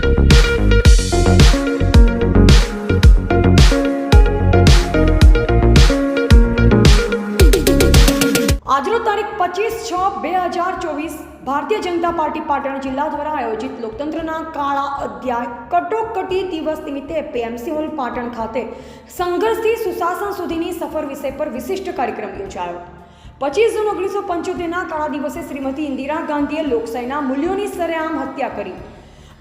આજનો તારીખ પચીસ છ બે હજાર ચોવીસ ભારતીય જનતા પાર્ટી પાટણ જિલ્લા દ્વારા આયોજિત લોકતંત્રના કાળા અધ્યાય કટોકટી દિવસ નિમિત્તે હોલ પાટણ ખાતે સંઘર્ષથી સુશાસન સુધીની સફર વિષય પર વિશિષ્ટ કાર્યક્રમ યોજાયો. પચીસ જૂન ઓગણીસો પંચોતેરના કાળા દિવસે શ્રીમતી ઇન્દિરા ગાંધીએ લોકશાહીના મૂલ્યોની સરેઆમ હત્યા કરી.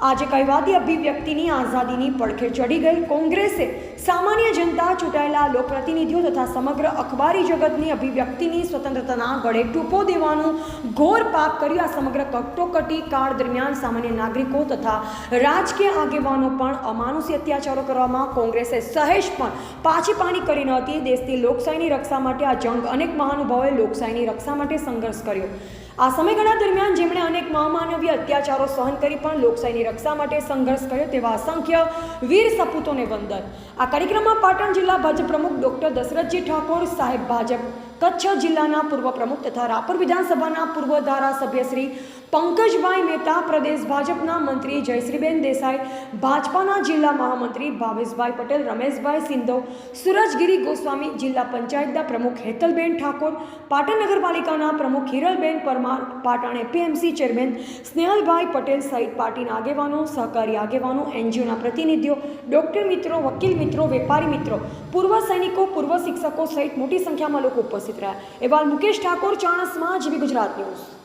આજે કહેવાતી અભિવ્યક્તિની આઝાદીની પડખે ચડી ગઈ. કોંગ્રેસે સામાન્ય જનતા ચૂંટાયેલા લોકપ્રતિનિધિઓ તથા સમગ્ર અખબારી જગતની અભિવ્યક્તિની સ્વતંત્રતાના ગળે ટૂંપો દેવાનું ઘોર પાપ કર્યું. આ સમગ્ર કટોકટી કાળ દરમિયાન સામાન્ય નાગરિકો તથા રાજકીય આગેવાનો પણ અમાનુષી અત્યાચારો કરવામાં કોંગ્રેસે સહેજ પણ પાછી પાણી કરી ન હતી. દેશની લોકશાહીની રક્ષા માટે આ જંગ અનેક મહાનુભાવોએ લોકશાહીની રક્ષા માટે સંઘર્ષ કર્યો. આ સમયગાળા દરમિયાન જેમણે મહામાનવીય અત્યાચારો સહન કરી પણ લોકશાહીની રક્ષા માટે સંઘર્ષ કર્યો તેવા અસંખ્ય વીર સપૂતોને વંદન. આ કાર્યક્રમમાં પાટણ જિલ્લા ભાજપ પ્રમુખ ડોક્ટર દશરથજી ઠાકોર, સાહેબ ભાજપ કચ્છ જિલ્લાના પૂર્વ પ્રમુખ તથા રાપર વિધાનસભાના પૂર્વ ધારાસભ્ય શ્રી પંકજભાઈ મહેતા, પ્રદેશ ભાજપના મંત્રી જયશ્રીબેન દેસાઈ, ભાજપાના જિલ્લા મહામંત્રી ભાવેશભાઈ પટેલ, રમેશભાઈ સિંધો, સુરજગીરી ગોસ્વામી, જિલ્લા પંચાયતના પ્રમુખ હેતલબેન ઠાકોર, પાટણ નગરપાલિકાના પ્રમુખ હિરલબેન પરમાર, પાટણ એપીએમસી ચેરમેન સ્નેહલભાઈ પટેલ સહિત પાર્ટીના આગેવાનો, સહકારી આગેવાનો, એનજીઓના પ્રતિનિધિઓ, ડોક્ટર મિત્રો, વકીલ મિત્રો, વેપારી મિત્રો, પૂર્વ સૈનિકો, પૂર્વ શિક્ષકો સહિત મોટી સંખ્યામાં લોકો ઉપસ્થિત રહ્યા. એવા મુકેશ ઠાકોર, ચાણસમાં જીવી ગુજરાત ન્યૂઝ.